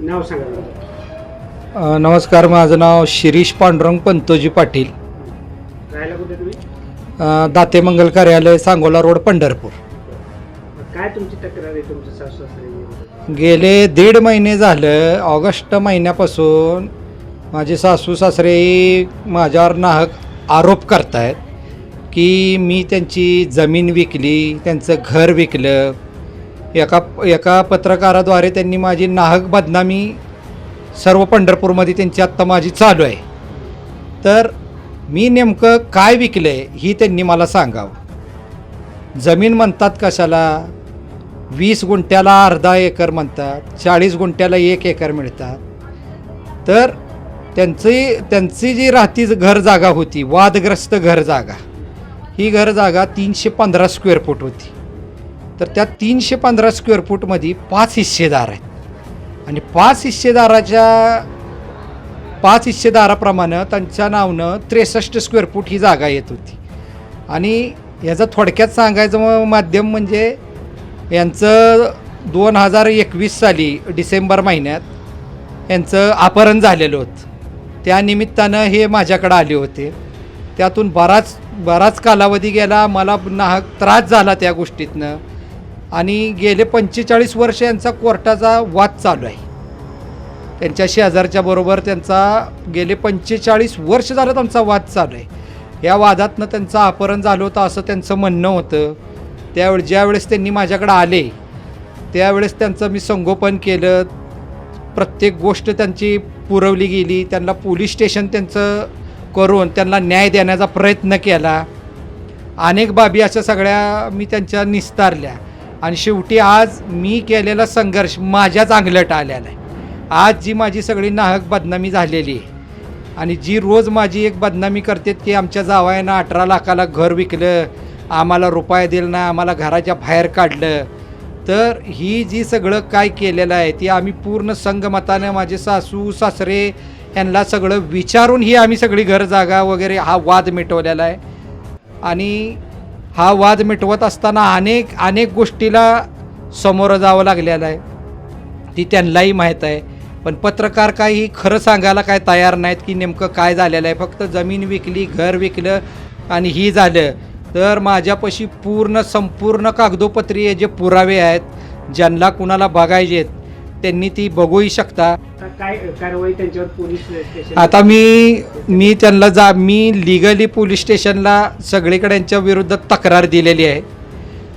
नाव सांगा. अ, नमस्कार माझं नाव शिरीष पांडुरंग पंतोजी पाटील. राहायला कुठे तुम्ही? अ, दाते मंगल कार्यालय सांगोला रोड पंढरपूर. काय तुमची तक्रार आहे तुमच्या सासू सासऱ्यांनी गेले दीड महिने झालं ऑगस्ट महिन्यापासून माझे सासू सासरे माझ्यावर नाहक आरोप करतायत की मी त्यांची जमीन विकली त्यांचं घर विकलं एका एका पत्रकाराद्वारे त्यांनी माझी नाहक बदनामी सर्व पंढरपूरमध्ये त्यांची आत्ता माझी चालू आहे. तर मी नेमकं काय विकलं आहे ही त्यांनी मला सांगावं. जमीन म्हणतात कशाला? वीस गुंठ्याला अर्धा एकर म्हणतात चाळीस गुंठ्याला एक एकर मिळतात. तर त्यांची त्यांची जी राहती घर जागा होती वादग्रस्त घर जागा ही घर जागा तीनशे पंधरा स्क्वेअर फूट होती. तर त्या तीनशे पंधरा स्क्वेअर फूटमध्ये पाच हिस्सेदार आहेत. आणि पाच हिस्सेदाराच्या पाच हिस्सेदाराप्रमाणे त्यांच्या नावनं त्रेसष्ट स्क्वेअर फूट ही जागा येत होती. आणि याचं थोडक्यात सांगायचं माध्यम म्हणजे यांचं दोन हजार एकवीस साली डिसेंबर महिन्यात यांचं अपहरण झालेलं होतं. त्यानिमित्तानं हे माझ्याकडं आले होते. त्यातून बराच बराच कालावधी गेला. मला नाहक त्रास झाला त्या गोष्टीतनं. आणि गेले पंचेचाळीस वर्ष यांचा कोर्टाचा वाद चालू आहे. त्यांच्या शेजारच्या बरोबर त्यांचा गेले पंचेचाळीस वर्ष झालं त्यांचा वाद चालू आहे. या वादातनं त्यांचं अपहरण झालं होतं असं त्यांचं म्हणणं होतं. त्यावेळी ज्यावेळेस त्यांनी माझ्याकडे आले त्यावेळेस त्यांचं मी संगोपन केलं. प्रत्येक गोष्ट त्यांची पुरवली गेली. त्यांना पोलीस स्टेशन त्यांचं करून त्यांना न्याय देण्याचा प्रयत्न केला. अनेक बाबी अशा सगळ्या मी त्यांच्या निस्तारल्या. आणि शेवटी आज मी केलेला संघर्ष माझ्याच अंगलट आलेला आहे. आज जी माझी सगळी नाहक बदनामी झालेली आहे आणि जी रोज माझी एक बदनामी करते की आमच्या जावायानं अठरा लाखाला घर विकलं आम्हाला रुपया दिला नाही आम्हाला घराच्या बाहेर काढलं तर ही जी सगळं काय केलेलं आहे ती आम्ही पूर्ण संगमतानं माझे सासू सासरे यांना सगळं विचारून ही आम्ही सगळी घर जागा वगैरे हा वाद मिटवलेला आहे. आणि हा वाद मिटवत असताना अनेक अनेक गोष्टीला समोरं जावं लागलेलं आहे. ती त्यांनाही माहीत आहे. पण पत्रकार काही खरं सांगायला काय तयार नाहीत की नेमकं काय झालेलं आहे. फक्त जमीन विकली घर विकलं आणि ही झालं. तर माझ्यापाशी पूर्ण संपूर्ण कागदोपत्री जे पुरावे आहेत ज्यांना कुणाला बघायचे आहेत त्यांनी ती बघूही शकता. आता काय कारवाई त्यांच्यावर पोलीस स्टेशन आता मी मी त्यांना जा मी लिगली पोलीस स्टेशनला सगळीकडे यांच्या विरुद्ध तक्रार दिलेली आहे.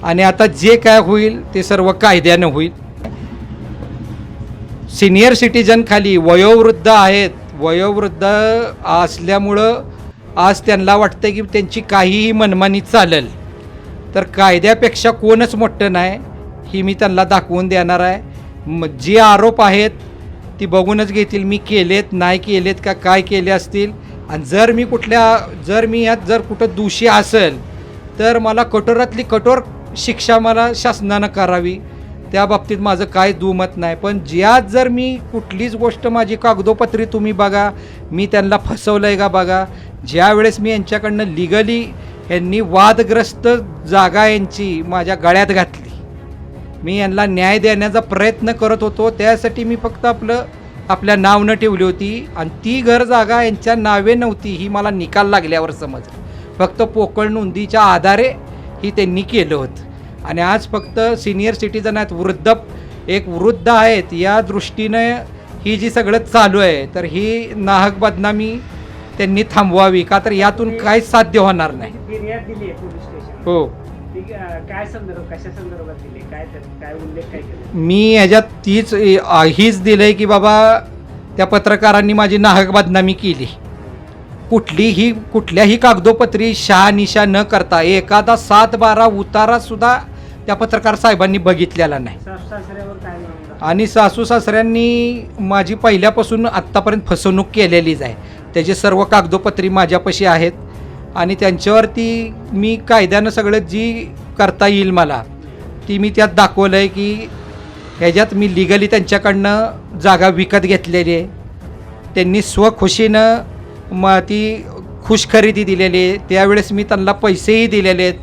आणि आता जे काय होईल ते सर्व कायद्यानं होईल. सिनियर सिटीजन खाली वयोवृद्ध आहेत. वयोवृद्ध असल्यामुळं आज त्यांना वाटतं की त्यांची काहीही मनमानी चालेल. तर कायद्यापेक्षा कोणच मोठं नाही ही मी त्यांना दाखवून देणार आहे. म जे आरोप आहेत ती बघूनच घेतील मी केलेत नाही केलेत का काय केले असतील. आणि जर मी कुठल्या जर मी यात जर कुठं दोषी असेल तर मला कठोरातली कठोर शिक्षा मला शासनानं करावी. त्या बाबतीत माझं काय दुमत नाही. पण ज्यात जर मी कुठलीच गोष्ट माझी कागदोपत्री तुम्ही बघा मी त्यांना फसवलं आहे का बघा ज्यावेळेस मी यांच्याकडनं लिगली यांनी वादग्रस्त जागा यांची माझ्या गळ्यात घातली मी यांना न्याय देण्याचा प्रयत्न करत होतो. त्यासाठी मी फक्त आपलं आपल्या नावनं ठेवली होती. आणि ती घर जागा यांच्या नावे नव्हती ही मला निकाल लागल्यावर समजलं. फक्त पोकळ नोंदीच्या आधारे ही त्यांनी केलं होतं. आणि आज फक्त सिनियर सिटीजन आहेत वृद्ध एक वृद्ध आहेत या दृष्टीनं ही जी सगळं चालू आहे तर ही नाहक बदनामी त्यांनी थांबवावी का तर यातून काहीच साध्य होणार नाही. हो. काय संदर्भ कशा संदर्भात दिली काय त्यात- काय उल्लेख काय केला? मी ह्याच्यात तीच अ, हीच दिलंय की बाबा त्या पत्रकारांनी माझी नाहक बदनामी केली. कुठलीही कुठल्याही कागदोपत्री शहानिशा न करता एखादा सात बारा उतारा सुद्धा त्या पत्रकार साहेबांनी बघितलेला नाही. सासू सासऱ्यावर काय नाव आणि सासू सासऱ्यांनी माझी पहिल्यापासून आत्तापर्यंत फसवणूक केलेलीच आहे. त्याचे सर्व कागदोपत्री माझ्यापाशी आहेत. आणि त्यांच्यावरती मी कायद्यानं सगळं जी करता येईल मला ती मी त्यात दाखवलं आहे की ह्याच्यात मी लिगली त्यांच्याकडनं जागा विकत घेतलेली आहे. त्यांनी स्वखुशीनं म ती खुश खरेदी दिलेली आहे. त्यावेळेस मी त्यांना पैसेही दिलेले आहेत.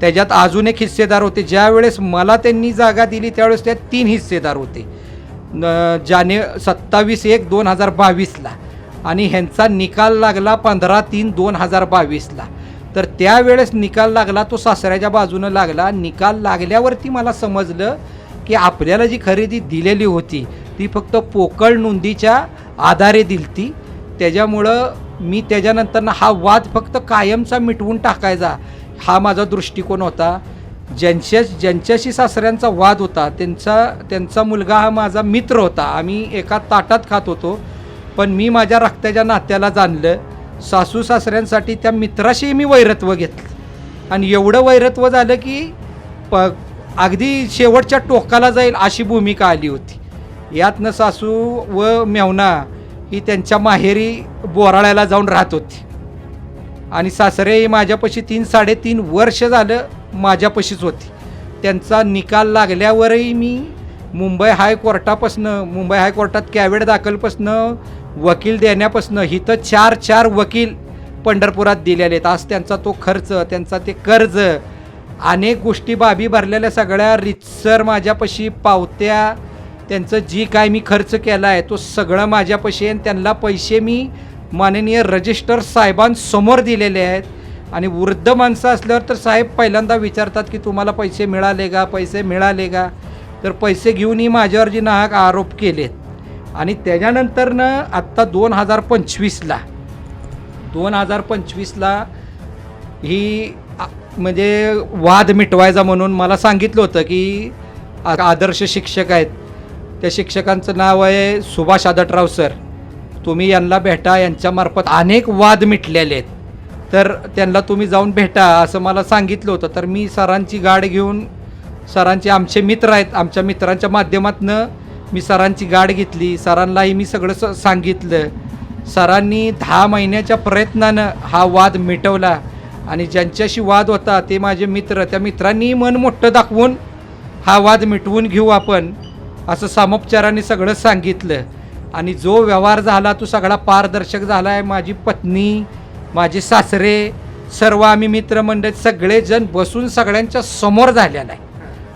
त्याच्यात अजून एक हिस्सेदार होते. ज्यावेळेस मला त्यांनी जागा दिली त्यावेळेस त्यात तीन हिस्सेदार होते. न जाने सत्तावीस एक दोन हजार बावीसला. आणि ह्यांचा निकाल लागला पंधरा तीन दोन हजार बावीसला. तर त्यावेळेस निकाल लागला तो सासऱ्याच्या बाजूनं लागला. निकाल लागल्यावरती मला समजलं की आपल्याला जी खरेदी दिलेली होती ती फक्त पोकळ नोंदीच्या आधारे दिलती. त्याच्यामुळं मी त्याच्यानंतरनं हा वाद फक्त कायमचा मिटवून टाकायचा हा माझा दृष्टिकोन होता. ज्यांच्या ज्यांच्याशी सासऱ्यांचा वाद होता त्यांचा त्यांचा मुलगा हा माझा मित्र होता. आम्ही एका ताटात खात होतो. पण मी माझ्या रक्ताच्या नात्याला जाणलं. सासू सासऱ्यांसाठी त्या मित्राशी मी वैरत्व घेतलं. आणि एवढं वैरत्व झालं की प अगदी शेवटच्या टोकाला जाईल अशी भूमिका आली होती. यातनं सासू व मेवना ही त्यांच्या माहेरी बोराळ्याला जाऊन राहत होती. आणि सासरे माझ्यापाशी तीन साडेतीन वर्ष झालं माझ्यापाशीच होती. त्यांचा निकाल लागल्यावरही मी मुंबई हायकोर्टापासनं मुंबई हायकोर्टात कॅवेड दाखलपासनं वकील देण्यापासनं हिथं चार चार वकील पंढरपुरात दिलेले आहेत. आज त्यांचा तो खर्च त्यांचा ते कर्ज अनेक गोष्टी बाबी भरलेल्या सगळ्या रितसर माझ्यापाशी पावत्या. त्यांचं जी काय मी खर्च केला आहे तो सगळं माझ्यापाशी आहे आणि त्यांना पैसे मी माननीय रजिस्टर साहेबांसमोर दिलेले आहेत. आणि वृद्ध माणसं असल्यावर तर साहेब पहिल्यांदा विचारतात की तुम्हाला पैसे मिळाले का? पैसे मिळाले का? तर पैसे घेऊनही माझ्यावर जी नाहक आरोप केलेत. आणि त्याच्यानंतरनं आत्ता दोन हजार पंचवीसला दोन हजार पंचवीसला ही म्हणजे वाद मिटवायचा म्हणून मला सांगितलं होतं की आ- आदर्श शिक्षक आहेत. त्या शिक्षकांचं नाव आहे सुभाष आदटराव सर. तुम्ही यांना भेटा यांच्यामार्फत अनेक वाद मिटलेले आहेत. तर त्यांना तुम्ही जाऊन भेटा असं मला सांगितलं होतं. तर मी सरांची गाड घेऊन सरांचे आमचे मित्र आहेत आमच्या मित्रांच्या माध्यमातनं मी सरांची गाठ घेतली सरांनाही मी सगळं स सांगितलं. सरांनी दहा महिन्याच्या प्रयत्नानं हा वाद मिटवला आणि ज्यांच्याशी वाद होता ते माझे मित्र त्या मित्रांनी मन मोठं दाखवून हा वाद मिटवून घेऊ आपण असं सामोपचाराने सगळं सांगितलं. आणि जो व्यवहार झाला तो सगळा पारदर्शक झाला आहे. माझी पत्नी माझे सासरे सर्व आम्ही मित्रमंडळ सगळेजण बसून सगळ्यांच्या समोर झालेला आहे.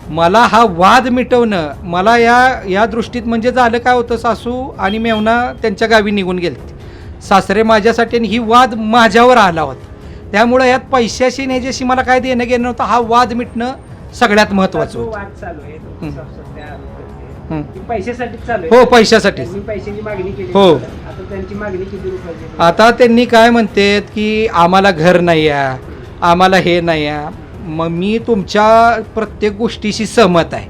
मला हा वाद मिटवणं मला या या दृष्टीत म्हणजे झालं काय होतं सासू आणि मेवना त्यांच्या गावी निघून गेले सासरे माझ्यासाठी आणि ही वाद माझ्यावर आला होता. त्यामुळं यात पैशाशी आणि ह्याच्याशी मला काय देणं घेणं नव्हतं हा वाद मिटणं सगळ्यात महत्त्वाचं जो होतं हं. करते. हं. आता त्यांनी काय म्हणतात की आम्हाला घर नाही आहे आम्हाला हे नाही आहे मग मी तुमच्या प्रत्येक गोष्टीशी सहमत आहे.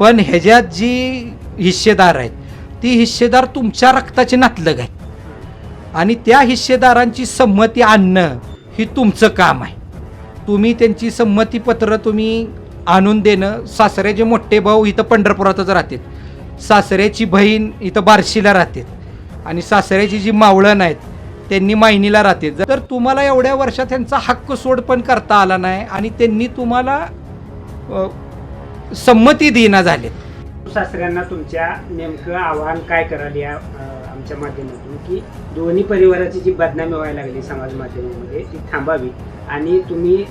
पण ह्याच्यात जी हिस्सेदार आहेत ती हिस्सेदार तुमच्या रक्ताचे नातलग आहेत. आणि त्या हिस्सेदारांची संमती आणणं ही तुमचं काम आहे. तुम्ही त्यांची संमतीपत्र तुम्ही आणून देणं सासऱ्याचे मोठे भाऊ इथं पंढरपुरातच राहतात. सासऱ्याची बहीण इथं बार्शीला राहते आणि सासऱ्याची जी मावळण आहेत त्यांनी मायनीला राहते. जर तुम्हाला एवढ्या वर्षात त्यांचा हक्क सोड पण करता आला नाही आणि त्यांनी तुम्हाला संमती देना झाले सासऱ्यांना तुमच्या नेमकं आव्हान काय कराल या आमच्या माध्यमातून? की दोन्ही परिवाराची जी बदनामी व्हायला लागली समाज माध्यमामध्ये ती थांबावी. आणि तुम्ही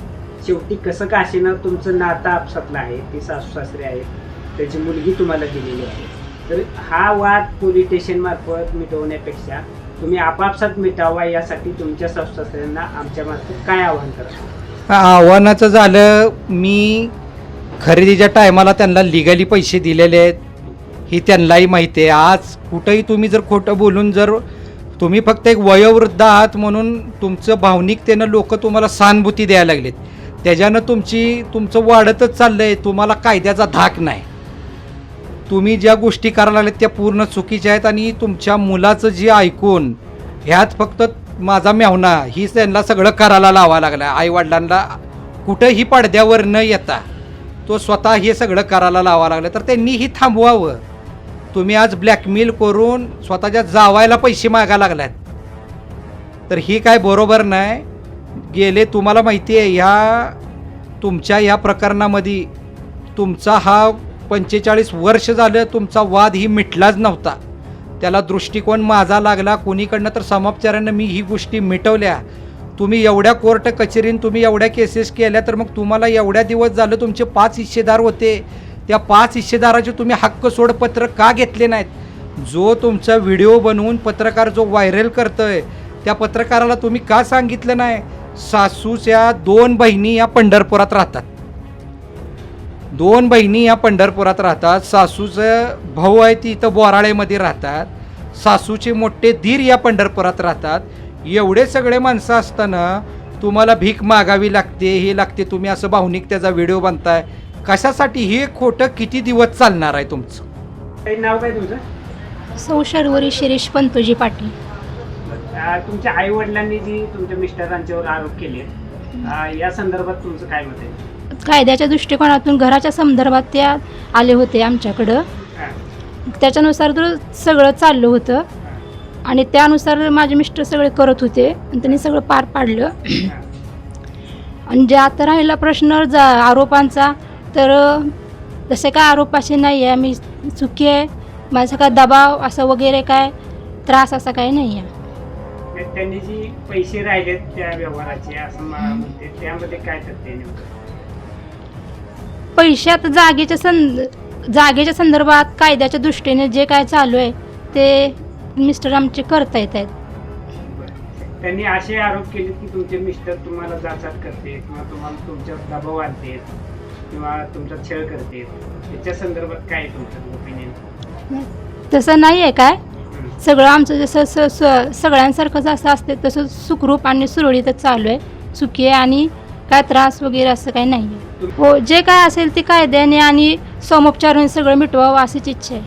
शेवटी कसं का असेना तुमचं नातं आपसातलं आहे ती सासू सासरे आहेत त्याची मुलगी तुम्हाला दिलेली आहे. तर हा वाद पोलीस स्टेशन मार्फत मिटवण्यापेक्षा तुम्ही आपापसात मिटावा यासाठी तुमच्या सासू आमच्या मार्फत काय आव्हान करा? आव्हानाचं झालं मी खरेदीच्या टायमाला त्यांना लिगली पैसे दिलेले आहेत. ही त्यांनाही माहिती आहे. आज कुठंही तुम्ही जर खोटं बोलून जर तुम्ही फक्त एक वयोवृद्ध आहात म्हणून तुमचं भावनिकतेनं लोक तुम्हाला सहानुभूती द्यायला लागलेत. त्याच्यानं तुमची तुमचं वाढतच चाललं आहे तुम्हाला कायद्याचा धाक नाही. तुम्ही ज्या गोष्टी करायला लागल्यात त्या पूर्ण चुकीच्या आहेत आणि तुमच्या मुलाचं जे ऐकून ह्यात फक्त माझा मेवना हीच त्यांना सगळं करायला लावा लागला आईवडिलांना कुठंही पडद्यावर न येता तो स्वतः हे सगळं करायला लावा लागला तर त्यांनी ही थांबवावं. तुम्ही आज ब्लॅकमेल करून स्वतःच्या जावायला पैसे मागा लागलात तर ही काय बरोबर नाही. गेले तुम्हाला माहिती आहे ह्या तुमच्या ह्या प्रकरणामध्ये तुमचा हा पंचेचाळीस वर्ष झालं तुमचा वाद ही मिटलाच नव्हता. त्याला दृष्टिकोन माझा लागला कोणीकडनं तर समापचारानं मी ही गोष्टी मिटवल्या. तुम्ही एवढ्या कोर्ट कचेरीन तुम्ही एवढ्या केसेस केल्या तर मग तुम्हाला एवढ्या दिवस झालं तुमचे पाच हिस्सेदार होते. त्या पाच हिस्सेदाराचे तुम्ही हक्क सोडपत्र का घेतले नाहीत? जो तुमचा व्हिडिओ बनवून पत्रकार जो व्हायरल करतोय त्या पत्रकाराला तुम्ही का सांगितलं नाही? सासूच्या दोन बहिणी या पंढरपुरात राहतात. दोन बहिणी या पंढरपुरात राहतात. सासूचं भाऊ आहे ती इथं बोराळेमध्ये राहतात. सासूचे मोठे धीर या पंढरपुरात राहतात. एवढे सगळे माणसं असताना तुम्हाला भीक मागावी लागते हे लागते. तुम्ही असं भावनिक त्याचा व्हिडिओ बनताय. कशासाठी हे खोटं किती दिवस चालणार आहे तुमचं? काही नाव काय तुमचं? सौ शर्वरी शिरीष पंतोजी पाटील. अं, तुमच्या आई वडिलांनी जी तुमच्या मिस्टरांच्यावर आरोप केले अं, या संदर्भात तुमचं काय मत आहे? कायद्याच्या दृष्टिकोनातून घराच्या संदर्भात त्या आले होते आमच्याकडं. त्याच्यानुसार तर सगळं चाललं होतं. आणि त्यानुसार माझे मिस्टर सगळे करत होते. आणि त्यांनी सगळं पार पाडलं. आणि जे आता राहिला प्रश्न जा आरोपांचा तर तसे काय आरोप असे नाही आहे. मी चुकी आहे. माझा काय दबाव असं वगैरे काय त्रास असा काही नाही आहे. त्यांनी जी पैसे राहिलेत त्या व्यवहाराचे असं म्हणते त्यामध्ये काय तथ्य पैशात जागेच्या सं जागेच्या संदर्भात कायद्याच्या दृष्टीने जे काय चालू आहे ते मिस्टर आमचे करता येत आहेत. त्यांनी असे आरोप केले की तुमचे मिस्टर तुम्हाला जाचात करते किंवा तुम्हाला तुमच्या दबाव आणते किंवा तुमचा छळ करते त्याच्या संदर्भात काय तुमचं ओपिनियन तसं नाही आहे काय? सगळं आमचं जसं स स- सगळ्यांसारखंच असं असते तसं सुखरूप आणि सुरळीतच चालू आहे. सुखी आहे आणि काय त्रास वगैरे असं काही नाही आहे हो जे काय असेल ते कायद्याने आणि समोपचाराने सगळं मिटवावं अशीच इच्छा आहे.